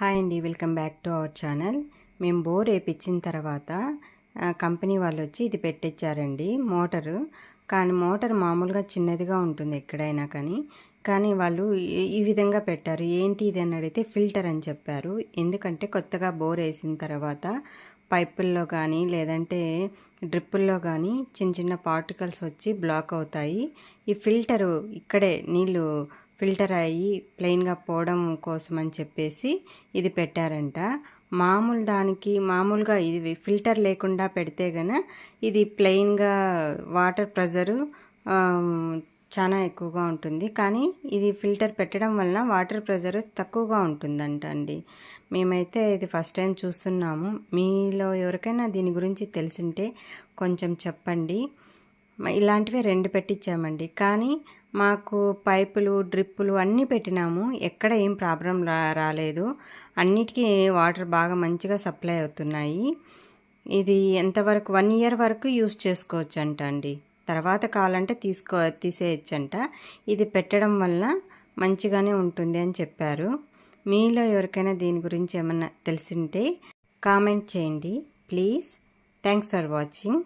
Hi అండి welcome back to our channel. మేము bore వేపించిన తర్వాత కంపెనీ వాళ్ళు వచ్చి ఇది పెట్టించారండి మోటారు. కానీ మోటార్ మామూలుగా చిన్నదిగా ఉంటుంది ఎక్కడైనా కానీ. కానీ వాళ్ళు ఈ- ఈ విధంగా పెట్టారు. ఏంటి ఇది అని అడిగితే ఫిల్టర్ అని చెప్పారు. ఎందుకంటే కొత్తగా బోర్ వేసిన తర్వాత పైపుల్లో కానీ లేదంటే డ్రిప్పుల్లో కానీ చిన్న చిన్న పార్టికల్స్ వచ్చి బ్లాక్ అవుతాయి. ఈ ఫిల్టరు ఇక్కడే నీళ్ళు ఫిల్టర్ అయ్యి ప్లెయిన్గా పోవడం కోసం అని చెప్పేసి ఇది పెట్టారంట. మామూలు దానికి మామూలుగా ఇది ఫిల్టర్ లేకుండా పెడితే గన ఇది ప్లెయిన్గా వాటర్ ప్రెజరు చాలా ఎక్కువగా ఉంటుంది. కానీ ఇది ఫిల్టర్ పెట్టడం వలన వాటర్ ప్రెజర్ తక్కువగా ఉంటుందంట అండి. మేమైతే ఇది ఫస్ట్ టైం చూస్తున్నాము. మీలో ఎవరికైనా దీని గురించి తెలిసింటే కొంచెం చెప్పండి. ఇలాంటివే రెండు పెట్టించామండి కానీ మాకు పైపులు డ్రిప్పులు అన్నీ పెట్టినాము. ఎక్కడ ఏం ప్రాబ్లం రా రాలేదు. అన్నిటికీ వాటర్ బాగా మంచిగా సప్లై అవుతున్నాయి. ఇది ఎంతవరకు వన్ ఇయర్ వరకు యూస్ చేసుకోవచ్చు అంట అండి తర్వాత కావాలంటే తీసుకో తీసేయచ్చంట. ఇది పెట్టడం వల్ల మంచిగానే ఉంటుంది అని చెప్పారు. మీలో ఎవరికైనా దీని గురించి ఏమన్నా తెలిసింటే కామెంట్ చేయండి. Please thanks for watching.